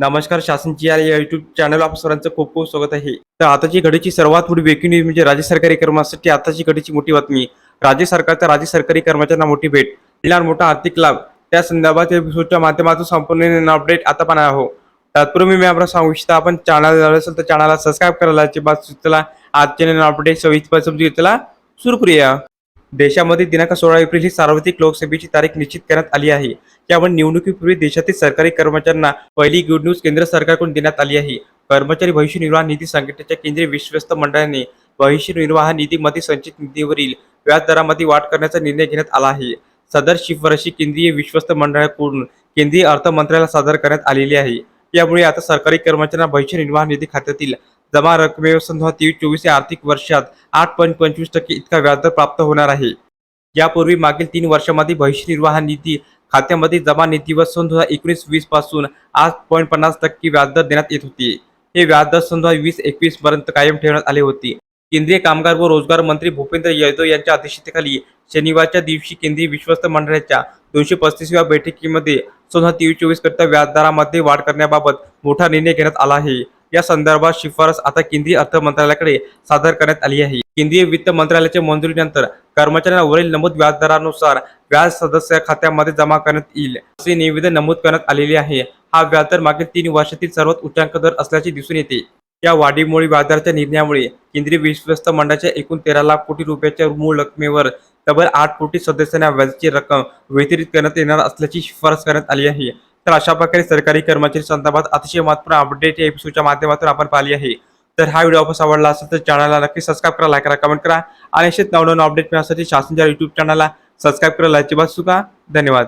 नमस्कार शासनची या YouTube channel आप सर्वांचं खूप खूप स्वागत आहे. तर आताची घडीची सर्वात मोठी ब्रेकिंग न्यूज म्हणजे राज्य सरकारी कर्मचाऱ्यांसाठी आताची घडीची मोठी बातमी. राज्य सरकारच्या राज्य सरकारी कर्मचाऱ्यांना मोठी भेट. मिळणार मोठा आर्थिक लाभ. त्या संदर्भात एपिसोडच्या माध्यमातून संपूर्ण अपडेट आता पण आहो. तत्पूर्वी मी आपल्याला सांगू इच्छिता आपण चॅनल असेल तर चॅनलला सबस्क्राईब करायला अजिबात सुचला आजच्या अपडेट सविस्तर समजू घेतला सुरू करूया. देशामध्ये दिनांक सोळा एप्रिल ही सार्वत्रिक लोकसभेची तारीख निश्चित करण्यात आली आहे. त्यामुळे निवडणुकीपूर्वी देशातील सरकारी कर्मचाऱ्यांना पहिली गुड न्यूज केंद्र सरकारकडून देण्यात आली आहे. कर्मचारी भविष्य निर्वाह निधी संघटनेच्या केंद्रीय विश्वस्त मंडळाने भविष्य निर्वाह निधीमध्ये संचित निधीवरील व्याजदरामध्ये वाढ करण्याचा निर्णय घेण्यात आला आहे. सदर शिफारशी केंद्रीय विश्वस्त मंडळाकडून केंद्रीय अर्थमंत्र्याला सादर करण्यात आलेली आहे. यामुळे आता सरकारी कर्मचाऱ्यांना भविष्य निर्वाह निधी खात्यातील जमा रकमेसंदर्भातील तेवीस चोवीस आर्थिक वर्षात आठ पॉईंट पंचवीस टक्के इतका व्याजदर प्राप्त होणार आहे. यापूर्वी मागील तीन वर्षामध्ये भविष्य निर्वाह निधी खात्यामध्ये जमा निधीवर सन दोन हजार एकोणीस वीसपासून आठ पॉईंट पन्नास टक्के व्याजदर देण्यात येत होते. हे व्याजदर सन दोन हजार वीस एकवीस पर्यंत कायम ठेवण्यात आले होते. केंद्रीय कामगार व रोजगार मंत्री भूपेंद्र यादव यांच्या अध्यक्षतेखाली शनिवारच्या दिवशी केंद्रीय विश्वस्त मंडळाच्या दोनशे पस्तीसव्या बैठकीमध्ये सन दोन हजार तेवीस चोवीस करता व्याजदरामध्ये वाढ करण्याबाबत मोठा निर्णय घेण्यात आला आहे. या संदर्भात शिफारस आता केंद्रीय अर्थ मंत्रालयाकडे सादर करण्यात आली आहे. केंद्रीय वित्त मंत्रालयाच्या मंजुरीनंतर कर्मचाऱ्यांना वरील नमूद व्याजदरानुसार व्याज सदस्य खात्यामध्ये जमा करण्यात येईल असे निवेदन नमूद करण्यात आलेले आहे. हा व्याजदर मागील तीन वर्षातील सर्वात उच्चांक दर असल्याचे दिसून येते. या वाढीमुळे व्याजदराच्या निर्णयामुळे केंद्रीय विश्वस्त मंडळाच्या एकूण तेरा लाख कोटी रुपयाच्या मूळ रकमेवर तब्बल आठ कोटी सदस्यांना व्याजाची रक्कम वितरित करण्यात येणार असल्याची शिफारस करण्यात आली आहे. तर अशा प्रकारे सरकारी कर्मचारी संदर्भात अतिशय महत्त्वपूर्ण अपडेट या एपिसोडच्या माध्यमातून आपण पाहिली आहे. तर हा व्हिडिओ आपण आवडला असेल तर चॅनलला नक्की सबस्क्राईब करा लाईक करा कमेंट करा. आणि असेच नवनवीन अपडेट मिळण्यासाठी शासनच्या युट्यूब चॅनलला सबस्क्राईब करायला अजिबात चुका धन्यवाद.